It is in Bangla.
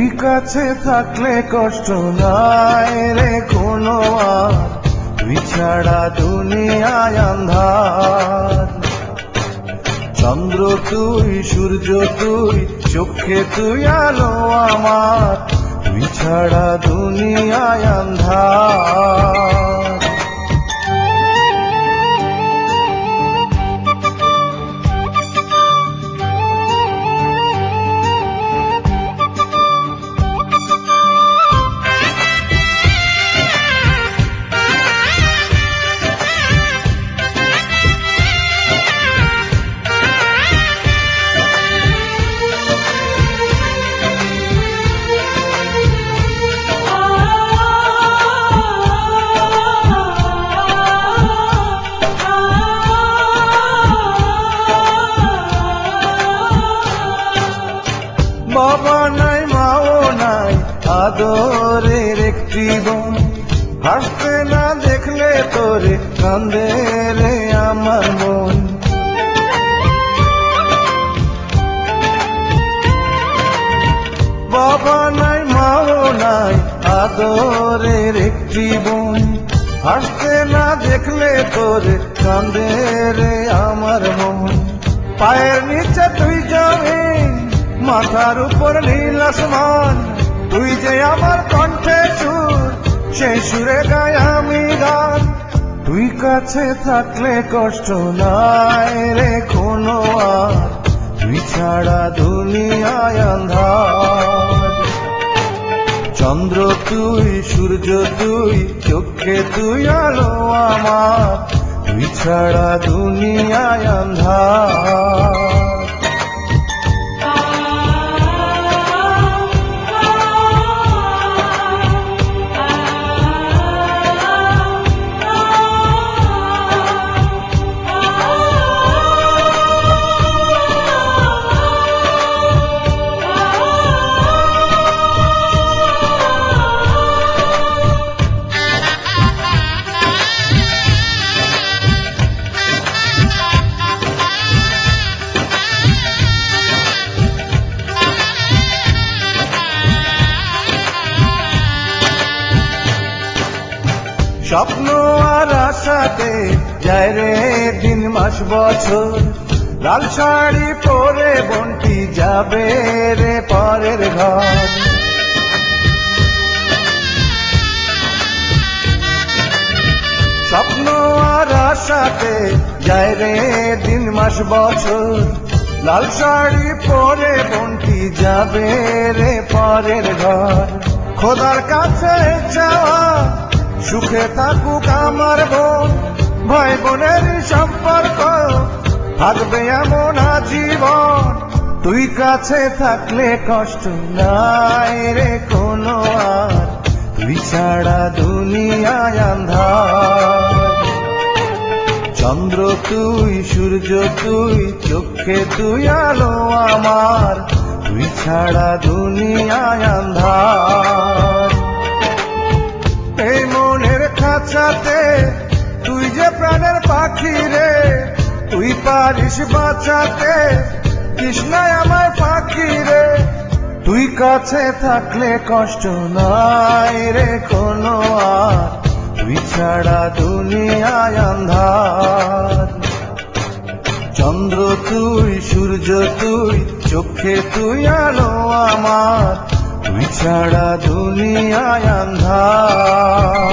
তুই কাছে থাকলে কষ্ট নাই রে কোনো তুই ছাড়া দুনিয়ায় আন্ধার। চন্দ্র তুই, সূর্য তুই, চোখে তুই, আলো আমার। তুই ছাড়া দুনিয়ায় আন্ধার। আদরের একটি বোন। হাসতে না দেখলে তোরে, কান্দে রে আমার মন। বাবা নাই, মাও নাই, আদরের একটি বোন। হাসতে না দেখলে তোরে, কান্দে রে আমার মন। পায়ের নিচে তুই জমিন মাথার উপর নীল আসমান। তুই যে আমার কণ্ঠে সুর সেই সুরে গায় আমি গান। তুই কাছে থাকলে কষ্ট নাই রে কোনো তুই ছাড়া দুনিয়ায় আন্ধার চন্দ্র তুই, সূর্য তুই, চোখে তুই, আলো আমার। তুই ছাড়া দুনিয়ায় আন্ধার স্বপ্ন আর আশাতে যায় রে দিন, মাস, বছর। লাল শাড়ি পরে বন্টি যাবে রে পরের ঘর। স্বপ্ন আর আশাতে যায় রে দিন, মাস, বছর। লাল শাড়ি পরে বন্টি যাবে রে পরের ঘর। খোদার কাছে চাওয়া সুখে থাকুক আমার বোন, ভাই বোনের সম্পর্ক, থাকবে এমন আজীবন। তুই কাছে থাকলে কষ্ট নাই রে কোনো আর, তুই ছাড়া দুনিয়ায় আন্ধার। চন্দ্র তুই, সূর্য তুই, চোখে তুই, আলো আমার, তুই ছাড়া দুনিয়ায় আন্ধার। খাঁচাতে তুই যে প্রাণের পাখি রে, তুই পারিস বাঁচাতে কৃষ্ণায় আমায় পাখি রে। তুই কাছে থাকলে কষ্ট নাই রে কোনো আর, তুই ছাড়া দুনিয়ায় আন্ধার চন্দ্র তুই, সূর্য তুই, চোখে তুই, আলো আমার, তুই ছাড়া দুনিয়ায় আন্ধার